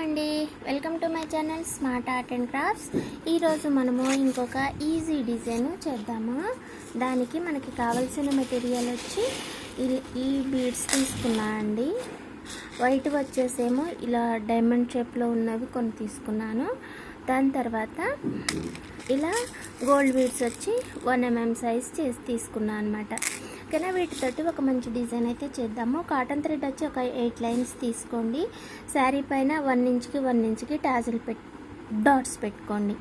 అండి. Welcome to my channel smart art and crafts ఈరోజు మనము ఇంకొక ఈజీ డిజైన్ చేద్దాము? దానికి మనకి కావాల్సిన మెటీరియల్ వచ్చి ఈ- ఈ బీడ్స్ తీసుకున్నా అండి. వైట్ వచ్చేసేమో ఇలా డైమండ్ షేప్లో ఉన్నవి కొన్ని తీసుకున్నాను. దాని తర్వాత ఇలా గోల్డ్ బీడ్స్ వచ్చి వన్ ఎంఎం సైజ్ చేసి తీసుకున్నాను అనమాట ఓకేనా వీటితోటి ఒక మంచి డిజైన్ అయితే చేద్దాము. కాటన్ థ్రెడ్ వచ్చి ఒక ఎయిట్ లైన్స్ తీసుకోండి. శారీ పైన వన్ ఇంచ్కి వన్ ఇంచ్కి టాజిల్ పెట్ డాట్స్ పెట్టుకోండి.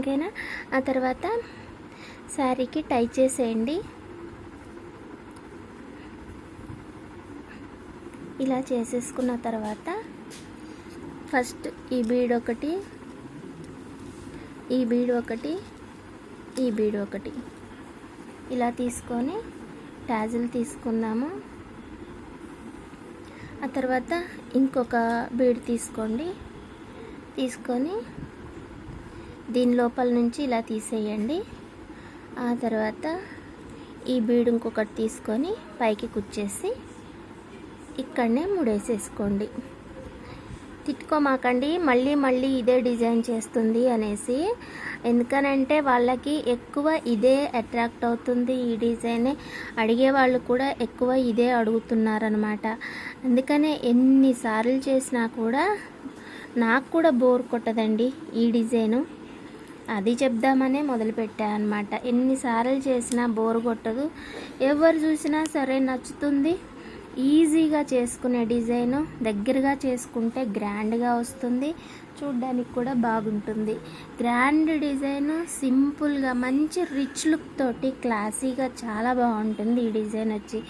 ఓకేనా? ఆ తర్వాత శారీకి టై చేసేయండి. ఇలా చేసేసుకున్న తర్వాత ఫస్ట్ ఈ బీడ్ ఒకటి ఈ బీడ్ ఒకటి ఈ బీడ్ ఒకటి. ఇలా తీసుకొని టాజిల్ తీసుకుందాము. ఆ తర్వాత ఇంకొక బీడ్ తీసుకోండి. తీసుకొని దీని లోపల నుంచి ఇలా తీసేయండి. ఆ తర్వాత ఈ బీడ్ ఇంకొకటి తీసుకొని పైకి కుచ్చేసి ఇక్కడనే ముడేసేసుకోండి. తిట్టుకోమాకండి మళ్ళీ మళ్ళీ ఇదే డిజైన్ చేస్తుంది అనేసి. ఎందుకనంటే వాళ్ళకి ఎక్కువ ఇదే అట్రాక్ట్ అవుతుంది ఈ డిజైనే. అడిగే వాళ్ళు కూడా ఎక్కువ ఇదే అడుగుతున్నారనమాట. అందుకనే ఎన్నిసార్లు చేసినా కూడా నాకు కూడా బోర్ కొట్టదండి ఈ డిజైను. అది చెప్దామనే మొదలుపెట్టా అనమాట. ఎన్నిసార్లు చేసినా బోర్ కొట్టదు. ఎవరు చూసినా సరే నచ్చుతుంది. ఈజీగా చేసుకునే డిజైన్ దగ్గరగా చేసుకుంటే గ్రాండ్గా వస్తుంది. చూడ్డానికి కూడా బాగుంటుంది. గ్రాండ్ డిజైన్ సింపుల్గా మంచి రిచ్ లుక్ తోటి క్లాసీగా చాలా బాగుంటుంది ఈ డిజైన్ వచ్చి.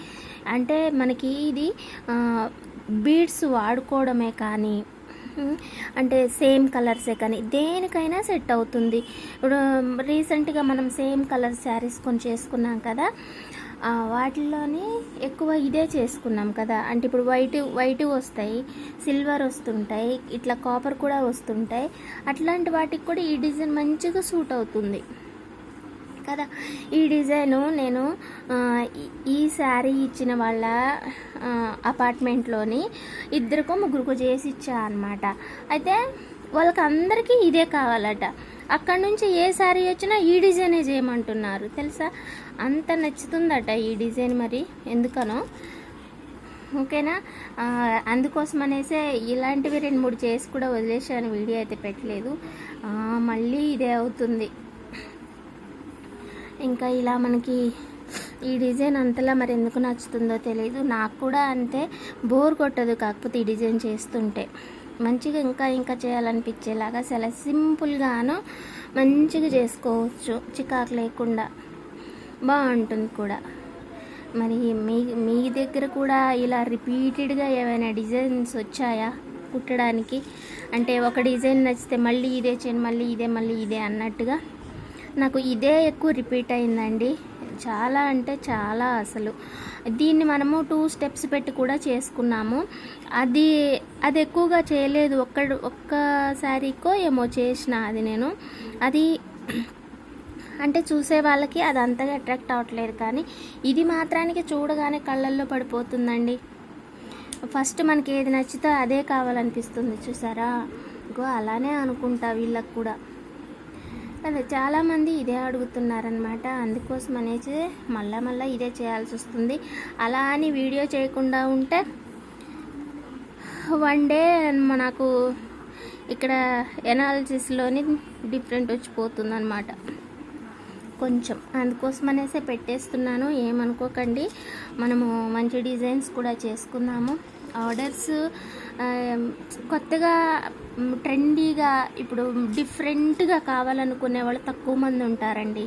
అంటే మనకి ఇది బీడ్స్ వాడుకోవడమే కానీ అంటే సేమ్ కలర్సే కానీ దేనికైనా సెట్ అవుతుంది. ఇప్పుడు రీసెంట్గా మనం సేమ్ కలర్ శారీస్ కొని చేసుకున్నాం కదా వాటిల్లోనే ఎక్కువ ఇదే చేసుకున్నాం కదా. అంటే ఇప్పుడు వైట్ వైట్ వస్తాయి సిల్వర్ వస్తుంటాయి ఇట్లా కాపర్ కూడా వస్తుంటాయి. అట్లాంటి వాటికి కూడా ఈ డిజైన్ మంచిగా సూట్ అవుతుంది. కదా. ఈ డిజైను నేను ఈ- శారీ ఇచ్చిన వాళ్ళ అపార్ట్మెంట్లోని ఇద్దరికో ముగ్గురికో చేసి ఇచ్చా అనమాట అయితే వాళ్ళకి అందరికీ ఇదే కావాలట. అక్కడ నుంచి ఏ శారీ వచ్చినా ఈ డిజైనే చేయమంటున్నారు. తెలుసా? అంత నచ్చుతుందట ఈ డిజైన్ మరి. ఎందుకనో? ఓకేనా? అందుకోసం అనేసే ఇలాంటివి రెండు మూడు చేసి కూడా వదిలేసాను వీడియో అయితే పెట్టలేదు. మళ్ళీ ఇదే అవుతుంది. ఇంకా ఇలా మనకి ఈ డిజైన్ అంతలా మరి ఎందుకు నచ్చుతుందో తెలియదు నాకు కూడా అంతే బోర్ కొట్టదు కాకపోతే ఈ డిజైన్ చేస్తుంటే. మంచిగా ఇంకా ఇంకా చేయాలనిపించేలాగా చాలా సింపుల్గాను మంచిగా చేసుకోవచ్చు. చికాకు లేకుండా బాగుంటుంది కూడా. మరి మీ మీ దగ్గర కూడా ఇలా రిపీటెడ్గా ఏమైనా డిజైన్స్ వచ్చాయా కుట్టడానికి? అంటే ఒక డిజైన్ నచ్చితే మళ్ళీ ఇదే చేయండి మళ్ళీ ఇదే మళ్ళీ ఇదే అన్నట్టుగా? నాకు ఇదే ఎక్కువ రిపీట్ అయిందండి. చాలా అంటే చాలా అసలు. దీన్ని మనము టూ స్టెప్స్ పెట్టి కూడా చేసుకున్నాము. అది అది ఎక్కువగా చేయలేదు. ఒక్క ఒక్కసారికో ఏమో చేసిన అది నేను. అది అంటే చూసే వాళ్ళకి అది అంతగా అట్రాక్ట్ అవ్వట్లేదు కానీ ఇది మాత్రానికి చూడగానే కళ్ళల్లో పడిపోతుందండి. ఫస్ట్ మనకి ఏది నచ్చితే అదే కావాలనిపిస్తుంది చూసారా? ఇంకో అలానే అనుకుంటా వీళ్ళకి కూడా. అదే చాలామంది ఇదే అడుగుతున్నారనమాట అందుకోసం అనేసి మళ్ళా మళ్ళీ ఇదే చేయాల్సి వస్తుంది. అలా అని వీడియో చేయకుండా ఉంటే వన్ డే నాకు ఇక్కడ ఎనాలిసిస్లోని డిఫరెంట్ వచ్చిపోతుంది అనమాట కొంచెం. అందుకోసం అనేసే పెట్టేస్తున్నాను. ఏమనుకోకండి. మనము మంచి డిజైన్స్ కూడా చేసుకున్నాము. ఆర్డర్స్ కొత్తగా ట్రెండీగా ఇప్పుడు డిఫరెంట్గా కావాలనుకునే వాళ్ళు తక్కువ మంది ఉంటారండి.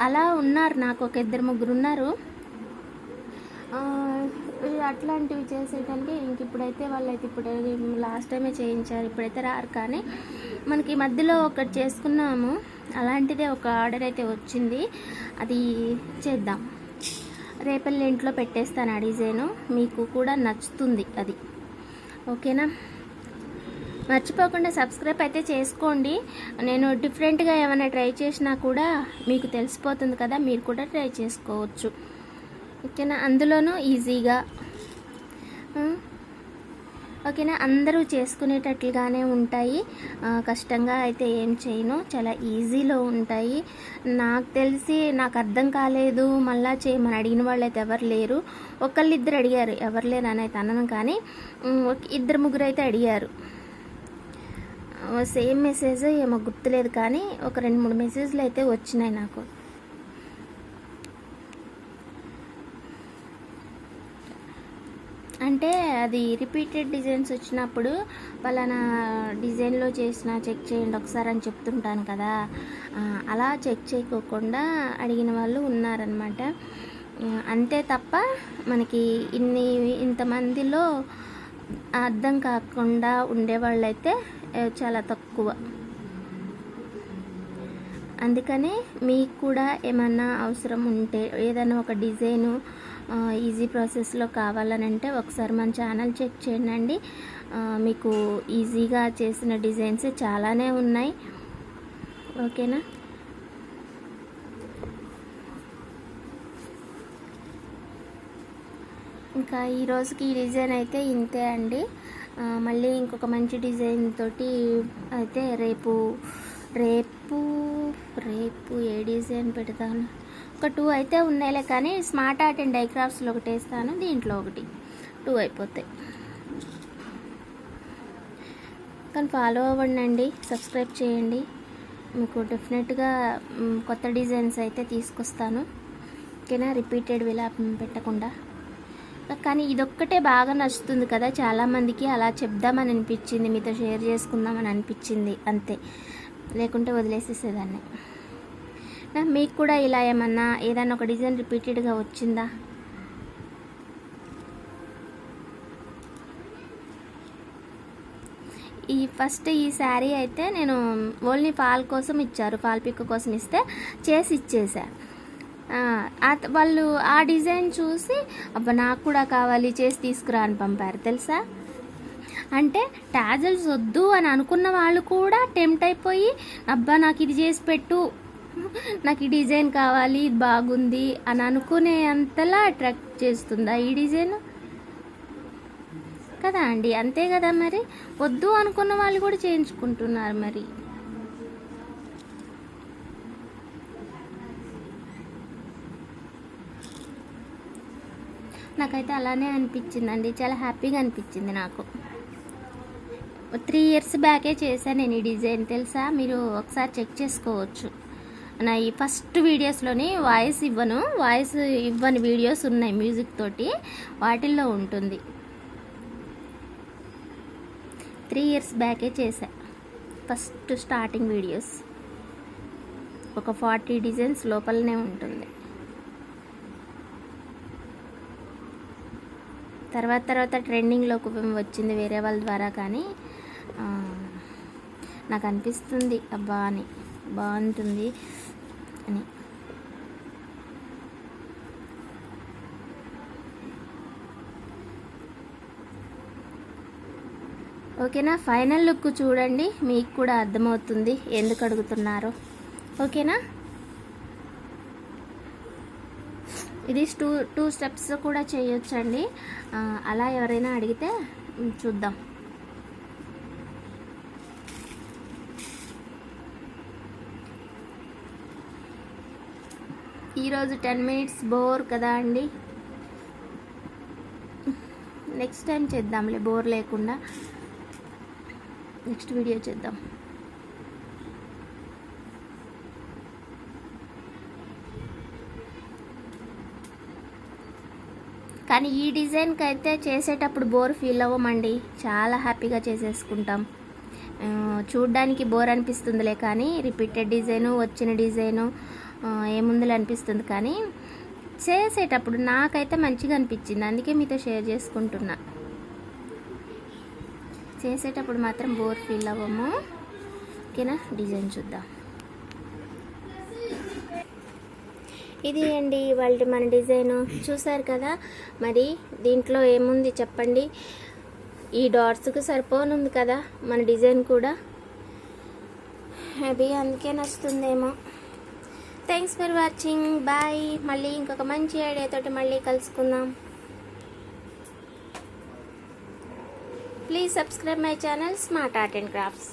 అలా ఉన్నారు నాకు ఒక ఇద్దరు ముగ్గురు ఉన్నారు అట్లాంటివి చేసేటంటే ఇంక ఇప్పుడైతే వాళ్ళైతే ఇప్పుడు లాస్ట్ టైమే చేయించారు. ఇప్పుడైతే రారు కానీ మనకి మధ్యలో ఒకటి చేసుకున్నాము. అలాంటిదే ఒక ఆర్డర్ అయితే వచ్చింది. అది చేద్దాం. రేపల్లి ఇంట్లో పెట్టేస్తాను ఆ డిజైను. మీకు కూడా నచ్చుతుంది అది. ఓకేనా? మర్చిపోకుండా సబ్స్క్రైబ్ అయితే చేసుకోండి. నేను డిఫరెంట్గా ఏమైనా ట్రై చేసినా కూడా మీకు తెలిసిపోతుంది కదా మీరు కూడా ట్రై చేసుకోవచ్చు. ఓకేనా? అందులోనూ ఈజీగా. ఓకేనా? అందరూ చేసుకునేటట్లుగానే ఉంటాయి. కష్టంగా అయితే ఏం చేయను. చాలా ఈజీలో ఉంటాయి. నాకు తెలిసి నాకు అర్థం కాలేదు. మళ్ళా చేయమని అడిగిన వాళ్ళు అయితే ఎవరు లేరు. ఒకళ్ళు ఇద్దరు అడిగారు. ఎవరు లేరు అని అయితే అనను కానీ ఇద్దరు ముగ్గురు అయితే అడిగారు. సేమ్ మెసేజ్ ఏమో గుర్తులేదు కానీ ఒక రెండు మూడు మెసేజ్లు అయితే వచ్చినాయి నాకు. అంటే అది రిపీటెడ్ డిజైన్స్ వచ్చినప్పుడు పలానా డిజైన్లో చేసిన చెక్ చేయండి ఒకసారి అని చెప్తుంటాను కదా. అలా చెక్ చేయకోకుండా అడిగిన వాళ్ళు ఉన్నారనమాట అంతే తప్ప మనకి ఇన్ని ఇంతమందిలో అర్థం కాకుండా ఉండేవాళ్ళైతే చాలా తక్కువ. అందుకనే మీకు కూడా ఏమన్నా అవసరం ఉంటే ఏదైనా ఒక డిజైను ఈజీ ప్రాసెస్లో కావాలనంటే ఒకసారి మన ఛానల్ చెక్ చేయండి మీకు ఈజీగా చేసిన డిజైన్స్ చాలానే ఉన్నాయి. ఓకేనా? ఇంకా ఈ రోజుకి ఈ డిజైన్ అయితే ఇంతే అండి. మళ్ళీ ఇంకొక మంచి డిజైన్ తోటి అయితే రేపు రేపు రేపు ఏ డిజైన్ పెడతాను? ఒక టూ అయితే ఉన్నాయిలే కానీ స్మార్ట్ ఆర్ట్ అండ్ డైక్రాఫ్ట్స్లో ఒకటి వేస్తాను దీంట్లో ఒకటి. టూ అయిపోతాయి. కానీ ఫాలో అవ్వండి సబ్స్క్రైబ్ చేయండి. మీకు డెఫినెట్గా కొత్త డిజైన్స్ అయితే తీసుకొస్తాను. ఓకేనా? రిపీటెడ్ విలా పెట్టకుండా. కానీ ఇదొక్కటే బాగా నచ్చుతుంది కదా. చాలామందికి అలా చెప్దామని అనిపించింది. మీతో షేర్ చేసుకుందామని అనిపించింది. అంతే. లేకుంటే వదిలేసేసేదాన్ని. మీకు కూడా ఇలా ఏమన్నా ఏదైనా ఒక డిజైన్ రిపీటెడ్గా వచ్చిందా? ఈ ఫస్ట్ ఈ శారీ అయితే నేను ఓన్లీ ఫాల్ కోసం ఇచ్చారు. ఫాల్ పిక్ కోసం ఇస్తే చేసి ఇచ్చేసా. వాళ్ళు ఆ డిజైన్ చూసి అబ్బా నాకు కూడా కావాలి చేసి తీసుకురా అని పంపారు తెలుసా? అంటే టాజల్స్ వద్దు అని అనుకున్న వాళ్ళు కూడా టెంప్ట్ అయిపోయి అబ్బా నాకు ఇది చేసి పెట్టు నాకు ఈ డిజైన్ కావాలి ఇది బాగుంది అని అనుకునే అంతలా అట్రాక్ట్ చేస్తుందా ఈ డిజైన్. కదా అండి అంతే కదా మరి? వద్దు అనుకున్న వాళ్ళు కూడా చేయించుకుంటున్నారు మరి. నాకైతే అలానే అనిపించిందండి. చాలా హ్యాపీగా అనిపించింది నాకు. త్రీ ఇయర్స్ బ్యాకే చేశాను నేను ఈ డిజైన్. తెలుసా? మీరు ఒకసారి చెక్ చేసుకోవచ్చు. నా ఈ ఫస్ట్ వీడియోస్లోని వాయిస్ ఇవ్వను. వాయిస్ ఇవ్వని వీడియోస్ ఉన్నాయి మ్యూజిక్ తోటి. వాటిల్లో ఉంటుంది. త్రీ ఇయర్స్ బ్యాకే చేశా. First starting videos. ఒక ఫార్టీ డిజైన్స్ లోపలనే ఉంటుంది. తర్వాత తర్వాత ట్రెండింగ్లోకి వచ్చింది వేరే వాళ్ళ ద్వారా కానీ నాకు అనిపిస్తుంది అబ్బా అని బాగుంటుంది అని. ఓకేనా? ఫైనల్ లుక్ చూడండి మీకు కూడా అర్థమవుతుంది ఎందుకు అడుగుతున్నారో. ఓకేనా? ఇది టూ టూ స్టెప్స్ కూడా చేయొచ్చండి. అలా ఎవరైనా అడిగితే చూద్దాం. ఈరోజు టెన్ మినిట్స్ బోర్ కదా అండి? నెక్స్ట్ టైం చేద్దాంలే బోర్ లేకుండా. నెక్స్ట్ వీడియో చేద్దాం. కానీ ఈ డిజైన్కి అయితే చేసేటప్పుడు బోర్ ఫీల్ అవ్వమండి. చాలా హ్యాపీగా చేసేసుకుంటాం. చూడ్డానికి బోర్ అనిపిస్తుందిలే కానీ రిపీటెడ్ డిజైను వచ్చిన డిజైను ఏముందిలే అనిపిస్తుంది కానీ చేసేటప్పుడు నాకైతే మంచిగా అనిపించింది. అందుకే మీతో షేర్ చేసుకుంటున్నా. చేసేటప్పుడు మాత్రం బోర్ ఫీల్ అవ్వము. ఓకేనా? డిజైన్ చూద్దాం. ఇది అండి వాళ్ళ మన డిజైన్. చూసారు కదా? మరి దీంట్లో ఏముంది చెప్పండి? ఈ డాట్స్కి సరిపోనుంది కదా మన డిజైన్ కూడా? మేబీ అందుకే నచ్చుతుందేమో. థ్యాంక్స్ ఫర్ వాచింగ్ బాయ్ మళ్ళీ ఇంకొక మంచి ఐడియాతోటి మళ్ళీ కలుసుకుందాం. Please subscribe my channel smart art and crafts